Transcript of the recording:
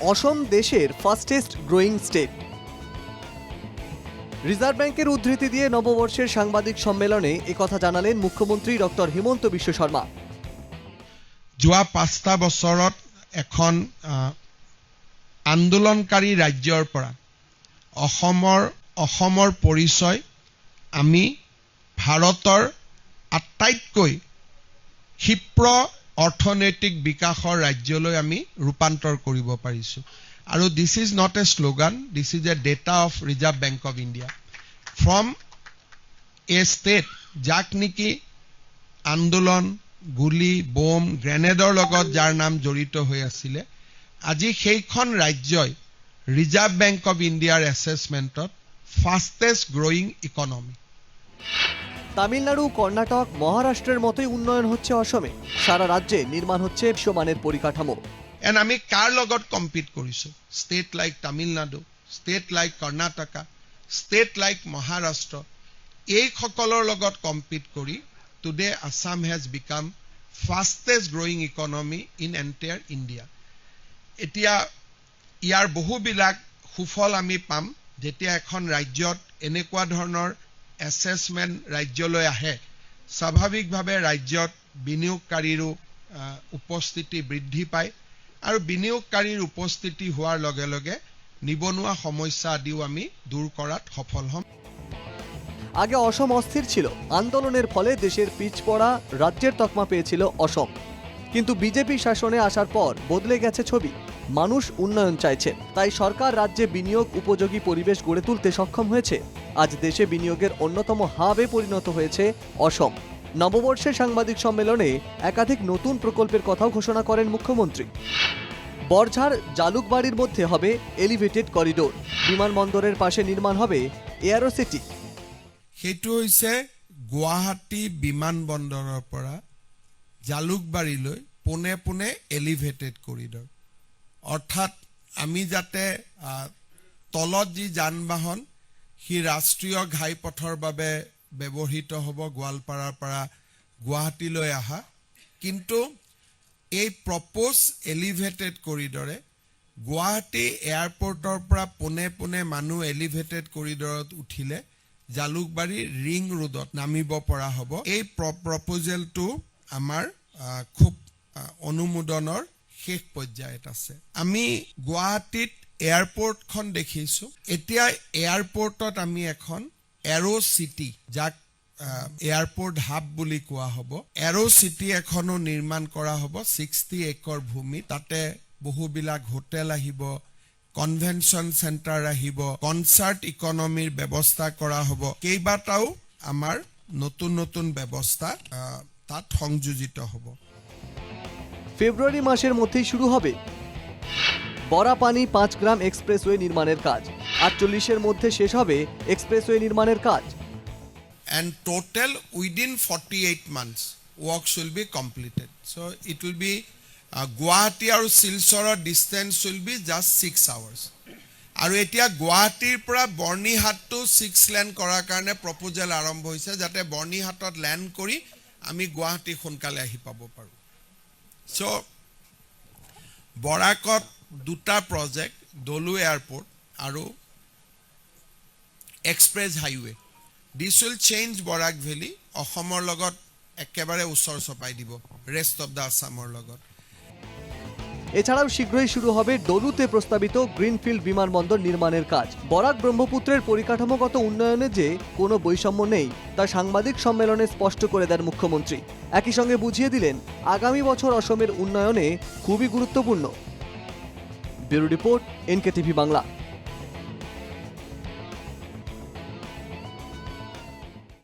অসম দেশের fastest growing state. Reserve ব্যাংকের উদ্ধৃতি দিয়ে নববর্ষের সাংবাদিক সম্মেলনে একথা জানালেন মুখ্যমন্ত্রী ডক্টর হিমন্ত বিশ্ব শর্মা। যোৱা পাঁচটা বছৰত এখন আন্দোলনকাৰী ৰাজ্যৰ পৰা অসমৰ অসমৰ পৰিচয় আমি ভাৰতৰ আটাইতকৈ ক্ষীপ্ৰ অৰ্থনৈতিক বিকাশৰ ৰাজ্যলৈ আমি ৰূপান্তৰ কৰিব পাৰিছোঁ। আৰু this is not a slogan this is a data of Reserve Bank of India from a state যাক নেকি আন্দোলন গুলী বোম গ্ৰেনেডৰ লগত যাৰ নাম জড়িত হৈ আছিলে আজি সেইখন ৰাজ্যই ৰিজাৰ্ভ বেংক অফ ইণ্ডিয়াৰ এছেছমেণ্টত fastest growing economy Tamil Nadu, Karnataka, মহারাষ্ট্রের মতোই উন্নয়ন হচ্ছে অসমে। সারা রাজ্যে নির্মাণ হচ্ছে বিশ্বমানের পরিকাঠামো। এণ্ড আমি কাৰ লগত কম্পিট কৰিছোঁ? State like Tamil Nadu state like Karnataka state like Maharashtra এইসকলৰ লগত কম্পিট কৰি today Assam has become fastest growing economy in entire India এতিয়া ইয়াৰ বহুবিলাক সুফল আমি পাম যেতিয়া এখন ৰাজ্যত এনেকুৱা ধৰণৰ এছেছমেণ্ট ৰাজ্যলৈ আহে। স্বাভাৱিকভাৱে ৰাজ্যত বিনিয়োগকাৰীৰো উপস্থিতি বৃদ্ধি পায় আৰু বিনিয়োগকাৰীৰ উপস্থিতি হোৱাৰ লগে লগে নিবনুৱা সমস্যা আদিও আমি দূৰ কৰাত সফল হ'ম। আগে অসম অস্থির ছিল। আন্দোলনের ফলে দেশের পিছপড়া রাজ্যের তকমা পেয়েছিল অসম। কিন্তু বিজেপি শাসনে আসার পর বদলে গেছে ছবি। মানুষ উন্নয়ন চাইছে। তাই সরকার রাজ্যে বিনিয়োগ উপযোগী পরিবেশ গড়ে তুলতে সক্ষম হয়েছে। আজ দেশে বিনিয়োগের অন্যতম হাবে পরিণত হয়েছে অসম। নববর্ষের সাংবাদিক সম্মেলনে একাধিক নতুন প্রকল্পের কথাও ঘোষণা করেন মুখ্যমন্ত্রী। বরঝাড় জালুকবাড়ির মধ্যে হবে এলিভেটেড করিডোর। বিমানবন্দরের পাশে নির্মাণ হবে এয়ারো সিটি। সেইটো হৈছে গুৱাহাটী বিমানবন্দৰৰ পৰা জালুকবাৰীলৈ পোনে পোনে এলিভেটেড কৰিডৰ অৰ্থাৎ আমি যাতে তলত যি যান বাহন সি ৰাষ্ট্ৰীয় ঘাইপথৰ বাবে ব্যৱহৃত হ'ব গোৱালপাৰাৰ পৰা গুৱাহাটীলৈ অহা কিন্তু এই প্ৰপ'জ এলিভেটেড কৰিডৰে, গুৱাহাটী এয়াৰপৰ্টৰ পৰা পোনে পোনে মানুহ এলিভেটেড কৰিডৰত উঠিলে, জালুকবাৰী ৰিং ৰোডত নামিব পৰা হ'ব। এই প্ৰপ'জেলটো আমাৰ খুব অনুমোদনৰ শেষ পৰ্যায়ত আছে। আমি গুৱাহাটীত এয়াৰপৰ্টখন দেখিছোঁ। এতিয়া এয়াৰপৰ্টত আমি এখন এৰ' চিটি যাক এয়াৰপৰ্ট হাব বুলি কোৱা হ'ব। এৰ' চিটি এখনও নিৰ্মাণ কৰা হ'ব, ছিক্সটি একৰ ভূমি। তাতে বহুবিলাক হোটেল আহিব কনভেনশ্যন চেণ্টাৰ আহিব, কনচাৰ্ট ইকনমিৰ ব্যৱস্থা কৰা হ'ব। কেইবাটাও আমাৰ নতুন নতুন ব্যৱস্থা তাত সংযোজিত হ'ব। ফেব্রুয়ারি মাসের মধ্যেই শুরু হবে। বরাপানি পাঁচ গ্রাম এক্সপ্রেসওয়ে নির্মাণের কাজ। আটচল্লিশের মধ্যে শেষ হবে এক্সপ্রেসওয়ে নির্মাণের কাজ। And total within 48 months works will be completed. So it will be uh, Guwahati আৰু শিলচৰৰ distance will be just six hours. আৰু এতিয়া গুৱাহাটীৰ পৰা বৰ্ণিহাটটো ছিক্স লেন কৰাৰ কাৰণে প্ৰপ'জেল আৰম্ভ হৈছে যাতে বৰ্ণিহাটত লেণ্ড কৰি আমি গুৱাহাটী সোনকালে আহি পাব পাৰোঁ। চ' বৰাকত দুটা প্ৰজেক্ট দলু এয়াৰপৰ্ট আৰু express highway this will change Barak valley অসমৰ লগত একেবাৰে ওচৰ চপাই দিব ৰেষ্ট অফ দ্য আছামৰ লগত। এছাড়াও শীঘ্রই শুরু হবে ডলুতে প্রস্তাবিত গ্রিনফিল্ড বিমানবন্দর নির্মাণের কাজ। বরাক ব্রহ্মপুত্রের পরিকাঠামোগত উন্নয়নে যে কোনো বৈষম্য নেই, তা সাংবাদিক সম্মেলনে স্পষ্ট করে দেন মুখ্যমন্ত্রী। একই সঙ্গে বুঝিয়ে দিলেন, আগামী বছর অসমের উন্নয়নে খুবই গুরুত্বপূর্ণ। Bureau report NK TV Bangla.